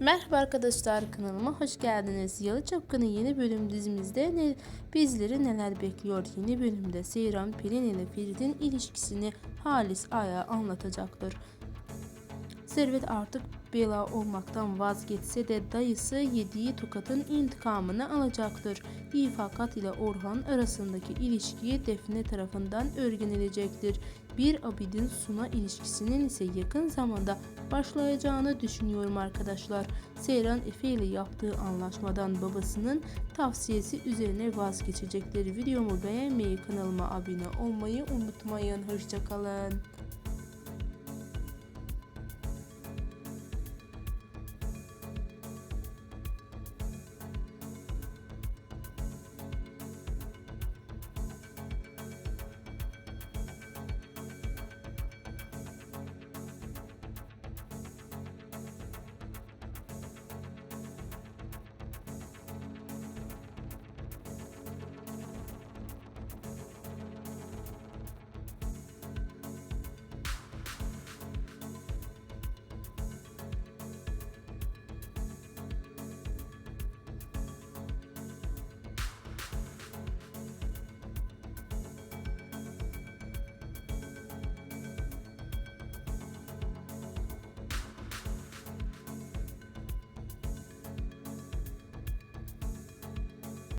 Merhaba arkadaşlar kanalıma hoş geldiniz. Yalı Çapkın'ın yeni bölüm dizimizde ne, bizleri neler bekliyor? Yeni bölümde Seyran Pelin ile Ferit'in ilişkisini Halis Ay'a anlatacaktır. Servet artık bela olmaktan vazgeçse de dayısı yediği tokatın intikamını alacaktır. İfakat ile Orhan arasındaki ilişkiyi Defne tarafından öğrenilecektir. Bir Abidin Suna ilişkisinin ise yakın zamanda başlayacağını düşünüyorum arkadaşlar. Seyran Efe ile yaptığı anlaşmadan babasının tavsiyesi üzerine vazgeçecektir. Videomu beğenmeyi, kanalıma abone olmayı unutmayın. Hoşçakalın.